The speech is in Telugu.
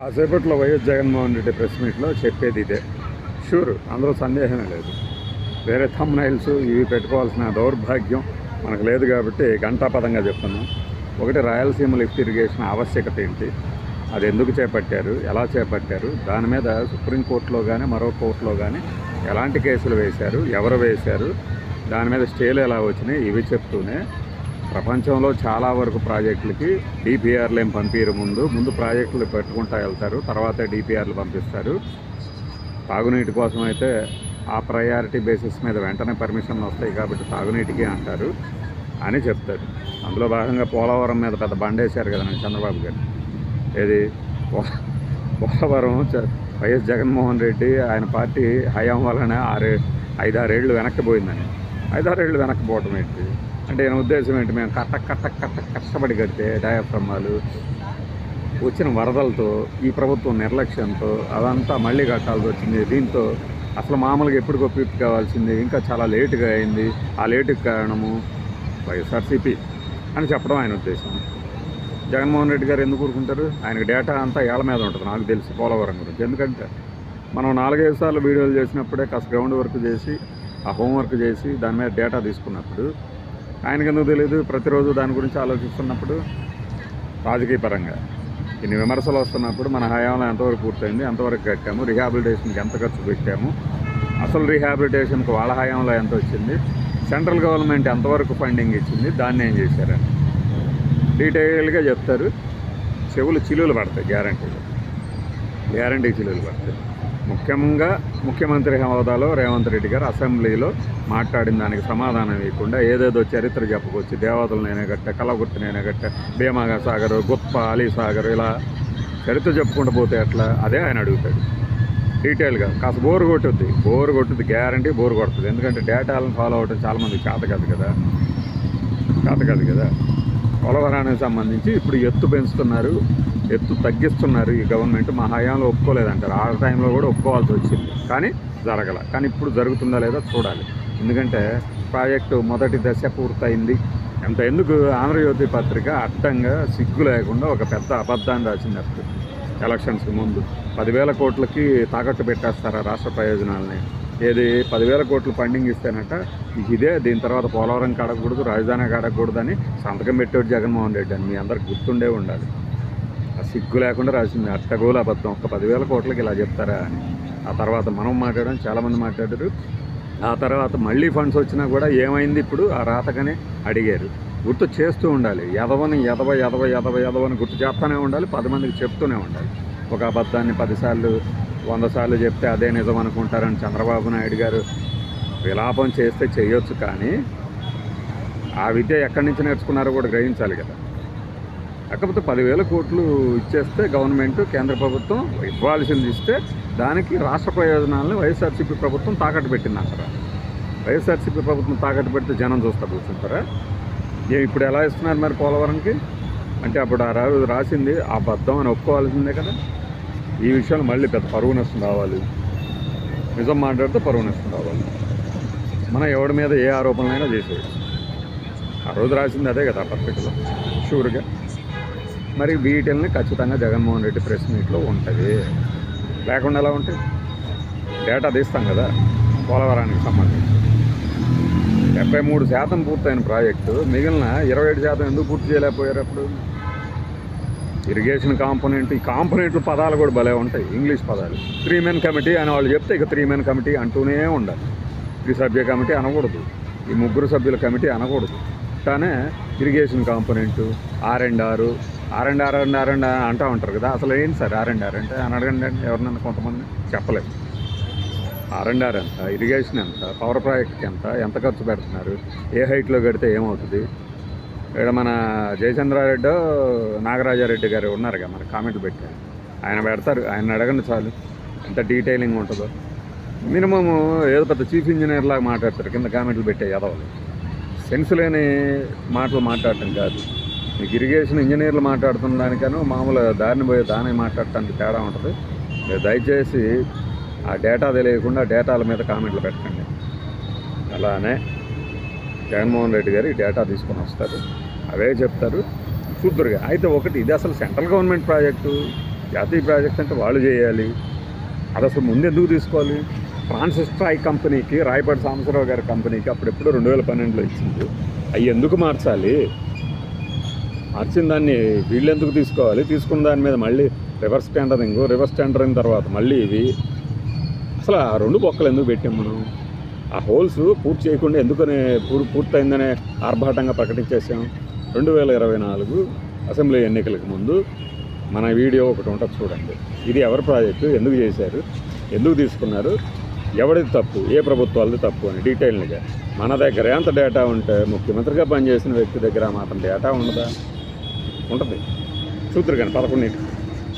కాసేపట్లో వైఎస్ జగన్మోహన్ రెడ్డి ప్రెస్ మీట్లో చెప్పేది ఇదే. షూర్ అందులో సందేహమే లేదు. వేరే థంబ్నైల్స్ ఇవి పెట్టుకోవాల్సిన దౌర్భాగ్యం మనకు లేదు కాబట్టి గంటాపదంగా చెప్తున్నాం. ఒకటి రాయలసీమ లిఫ్ట్ ఇరిగేషన్ ఆవశ్యకత ఏంటి? అది ఎందుకు చేపట్టారు? ఎలా చేపట్టారు? దాని మీద సుప్రీంకోర్టులో కానీ మరో కోర్టులో కానీ ఎలాంటి కేసులు వేశారు? ఎవరు వేశారు? దాని మీద స్టేలు ఎలా వచ్చినాయి? ఇవి చెప్తూనే ప్రపంచంలో చాలా వరకు ప్రాజెక్టులకి డిపిఆర్లు ఏం పంపించరు ముందు. ముందు ప్రాజెక్టులు పెట్టుకుంటా వెళ్తారు తర్వాత డిపిఆర్లు పంపిస్తారు. తాగునీటి కోసం అయితే ఆ ప్రయారిటీ బేసిస్ మీద వెంటనే పర్మిషన్లు వస్తాయి కాబట్టి తాగునీటికి అంటారు అని చెప్తారు. అందులో భాగంగా పోలవరం మీద పెద్ద బండేశారు కదా చంద్రబాబు గారు. ఏది? పోలవరం వైఎస్ జగన్మోహన్ రెడ్డి ఆయన పార్టీ హయాం వలన ఆరే ఐదారేళ్ళు వెనక్కి పోయిందని ఐదారేళ్ళు వెనక్కి పోవటం ఏంటి? అంటే నా ఉద్దేశం ఏంటి? మేము కట్ట కట్ట కట్ట కష్టపడి కడితే డయాఫ్రమాలు వచ్చిన వరదలతో ఈ ప్రభుత్వం నిర్లక్ష్యంతో అదంతా మళ్ళీ కట్టాల్సి వచ్చింది. దీంతో అసలు మామూలుగా ఎప్పటికో పూర్తి కావాల్సింది? ఇంకా చాలా లేటుగా అయింది. ఆ లేటుకి కారణము వైఎస్ఆర్సీపీ అని చెప్పడం ఆయన ఉద్దేశం. జగన్మోహన్ రెడ్డి గారు ఎందుకు ఊరుకుంటారు? ఆయనకు డేటా అంతా ఏళ్ళ మీద ఉంటుంది. నాకు తెలిసి పోలవరం గురించి. ఎందుకంటే మనం నాలుగైదు సార్లు వీడియోలు చేసినప్పుడే కాస్త గ్రౌండ్ వర్క్ చేసి ఆ హోంవర్క్ చేసి దాని మీద డేటా తీసుకున్నప్పుడు ఆయనకెందుకు తెలియదు ప్రతిరోజు దాని గురించి ఆలోచిస్తున్నప్పుడు రాజకీయ పరంగా ఇన్ని విమర్శలు వస్తున్నప్పుడు మన హయాంలో ఎంతవరకు పూర్తయింది ఎంతవరకు కట్టాము రిహాబిలిటేషన్కి ఎంత ఖర్చు పెట్టాము అసలు రీహాబిలిటేషన్కి వాళ్ళ హయాంలో ఎంత వచ్చింది సెంట్రల్ గవర్నమెంట్ ఎంతవరకు ఫండింగ్ ఇచ్చింది దాన్ని ఏం చేశారని. డీటెయిల్గా చెప్తారు. చెవులు చిలువలు పడతాయి గ్యారంటీలు. గ్యారంటీ చిలువలు పడతాయి. ముఖ్యంగా ముఖ్యమంత్రి హోదాలో రేవంత్ రెడ్డి గారు అసెంబ్లీలో మాట్లాడిన దానికి సమాధానం ఇవ్వకుండా ఏదేదో చరిత్ర చెప్పుకొచ్చి దేవతలను నేనే గట్ట కలగుర్తి నేనే భీమాగా సాగర్ గుప్ప అలీ సాగర్ ఇలా చరిత్ర చెప్పుకుంటూ పోతే ఎట్లా? అదే ఆయన అడుగుతాడు. డీటెయిల్గా కాస్త బోర్ కొట్టుద్ది. బోర్ కొట్టుద్ది గ్యారంటీ బోర్ కొడుతుంది. ఎందుకంటే డేటాలను ఫాలో అవ్వడం చాలామంది చేత కాదు కదా. చేత కాదు కదా. పోలవరానికి సంబంధించి ఇప్పుడు ఎత్తు పెంచుతున్నారు. ఎత్తు తగ్గిస్తున్నారు ఈ గవర్నమెంట్ మా హయాంలో ఒప్పుకోలేదంటారు. ఆ టైంలో కూడా ఒప్పుకోవాల్సి వచ్చింది. కానీ జరగల. కానీ ఇప్పుడు జరుగుతుందా లేదా చూడాలి. ఎందుకంటే ప్రాజెక్టు మొదటి దశ పూర్తయింది. ఎంత ఎందుకు? ఆంధ్రజ్యోతి పత్రిక అడ్డంగా సిగ్గు లేకుండా ఒక పెద్ద అబద్ధాన్ని రాసింది అప్పుడు. ఎలక్షన్స్కి ముందు. పదివేల కోట్లకి తాకట్టు పెట్టేస్తారా రాష్ట్ర ప్రయోజనాలని. ఏది? పదివేల కోట్లు ఫండింగ్ ఇస్తేనట ఇదే. దీని తర్వాత పోలవరం కడగకూడదు రాజధాని కడగకూడదు సంతకం పెట్టాడు జగన్మోహన్ రెడ్డి అని. మీ అందరికి గుర్తుండే ఉండాలి. ఆ సిగ్గు లేకుండా రాసింది. అట్టగోలు అబద్ధం. ఒక పదివేల కోట్లకి ఇలా చెప్తారా అని. ఆ తర్వాత మనం మాట్లాడడం చాలామంది మాట్లాడారు. ఆ తర్వాత మళ్ళీ ఫండ్స్ వచ్చినా కూడా ఏమైంది ఇప్పుడు? ఆ రాతకనే అడిగారు. గుర్తు చేస్తూ ఉండాలి. ఎదవని ఎదవ ఎదవ ఎదవ ఎదవని గుర్తు చేస్తూనే ఉండాలి. పది మందికి చెప్తూనే ఉండాలి. ఒక అబద్ధాన్ని పదిసార్లు వంద సార్లు చెప్తే అదే నిజం అనుకుంటారని చంద్రబాబు నాయుడు గారు విలాపం చేస్తే చేయొచ్చు కానీ ఆ విద్య ఎక్కడి నుంచి నేర్చుకున్నారో కూడా గ్రహించాలి కదా. కాకపోతే పదివేల కోట్లు ఇచ్చేస్తే గవర్నమెంట్ కేంద్ర ప్రభుత్వం ఇవ్వాల్సింది ఇస్తే దానికి రాష్ట్ర ప్రయోజనాలను వైఎస్ఆర్సీపీ ప్రభుత్వం తాకట్టు పెట్టింది అంటారా? వైఎస్ఆర్సీపీ ప్రభుత్వం తాకట్టు పెడితే జనం చూస్తా కూర్చుంటారా? ఏ ఇప్పుడు ఎలా ఇస్తున్నారు మరి పోలవరంకి? అంటే అప్పుడు ఆ రోజు రాసింది ఆ బద్దం అని ఒప్పుకోవాల్సిందే కదా. ఈ విషయాలు మళ్ళీ పెద్ద పరువు నష్టం రావాలి. నిజం మాట్లాడితే పరువు నష్టం రావాలి. మనం ఎవడి మీద ఏ ఆరోపణలైనా చేసేది ఆ రోజు రాసింది అదే కదా పర్ఫెక్ట్గా షూర్గా మరి వీటిల్ని ఖచ్చితంగా జగన్మోహన్ రెడ్డి ప్రెస్ మీట్లో ఉంటుంది. లేకుండా ఎలా ఉంటుంది డేటా తీస్తాం కదా పోలవరానికి సంబంధించి. డెబ్బై మూడు శాతం పూర్తయిన ప్రాజెక్టు మిగిలిన ఇరవై ఏడు శాతం ఎందుకు పూర్తి చేయలేకపోయారు అప్పుడు? ఇరిగేషన్ కాంపోనెంట్ ఈ కాంపోనెంట్లు పదాలు కూడా భలే ఉంటాయి ఇంగ్లీష్ పదాలు. త్రీ మెన్ కమిటీ అని వాళ్ళు చెప్తే ఇక త్రీ మెన్ కమిటీ అంటూనే ఉండాలి. త్రిసభ్య కమిటీ అనకూడదు. ఈ ముగ్గురు సభ్యుల కమిటీ అనకూడదు. కానీ ఇరిగేషన్ కాంపోనెంట్ ఆర్ అండ్ ఆరు R and R and R and అంటూ ఉంటారు కదా అసలు ఏంటి సార్ ఆర్ అండ్ ఆర్ అంటే? అని అడగండి అంటే ఎవరినన్నా కొంతమంది చెప్పలేదు. ఆర్ అండ్ ఆర్ ఎంత? ఇరిగేషన్ ఎంత? పవర్ ప్రాజెక్ట్కి ఎంత? ఎంత ఖర్చు పెడుతున్నారు? ఏ హైట్లో కడితే ఏమవుతుంది? ఇక్కడ మన జయచంద్రారెడ్డి నాగరాజారెడ్డి గారు ఉన్నారుగా మన కామెంట్లు పెట్టారు ఆయన పెడతారు ఆయన అడగండి చాలు. ఎంత డీటెయిలింగ్ ఉంటుందో. మినిమము ఏదో పెద్ద చీఫ్ ఇంజనీర్ లాగా మాట్లాడతారు కింద కామెంట్లు పెట్టే ఎదవలు సెన్స్ లేని మాటలు మాట్లాడటం కాదు. మీకు ఇరిగేషన్ ఇంజనీర్లు మాట్లాడుతున్న దానికను మామూలు దారిని పోయే దాని మాట్లాడటానికి తేడా ఉంటుంది. మీరు దయచేసి ఆ డేటా తెలియకుండా డేటాల మీద కామెంట్లు పెట్టండి అలానే జగన్మోహన్ రెడ్డి గారు ఈ డేటా తీసుకొని వస్తారు. అవే చెప్తారు. చూద్దరుగా అయితే ఒకటి ఇది అసలు సెంట్రల్ గవర్నమెంట్ ప్రాజెక్టు జాతీయ ప్రాజెక్ట్ అంటే వాళ్ళు చేయాలి. అది అసలు ముందు ఎందుకు తీసుకోవాలి? ఫ్రాన్సిస్ ట్రాయ్ కంపెనీకి రాయపాటి సాంబశివరావు గారి కంపెనీకి అప్పుడెప్పుడు రెండు వేల పన్నెండులో ఇచ్చింది. అవి ఎందుకు మార్చాలి? వచ్చిన దాన్ని వీళ్ళు ఎందుకు తీసుకోవాలి? తీసుకున్న దాని మీద మళ్ళీ రివర్స్ టెండరింగ్ రివర్స్ టెండరింగ్ తర్వాత మళ్ళీ ఇవి. అసలు ఆ రెండు బొక్కలు ఎందుకు పెట్టాం మనం? ఆ హోల్స్ పూర్తి చేయకుండా ఎందుకని పూర్ పూర్తయిందనే ఆర్భాటంగా ప్రకటించేసాం రెండు వేల ఇరవై నాలుగు అసెంబ్లీ ఎన్నికలకు ముందు మన వీడియో ఒకటి ఉంటుంది చూడండి. ఇది ఎవరి ప్రాజెక్టు? ఎందుకు చేశారు? ఎందుకు తీసుకున్నారు? ఎవరిది తప్పు? ఏ ప్రభుత్వాలది తప్పు అని డీటెయిల్గా మన దగ్గర ఎంత డేటా ఉంటే ముఖ్యమంత్రిగా పనిచేసిన వ్యక్తి దగ్గర మాత్రం డేటా ఉండదా? ఉంటుంది. చూద్దరు కానీ పదకొండింటికి.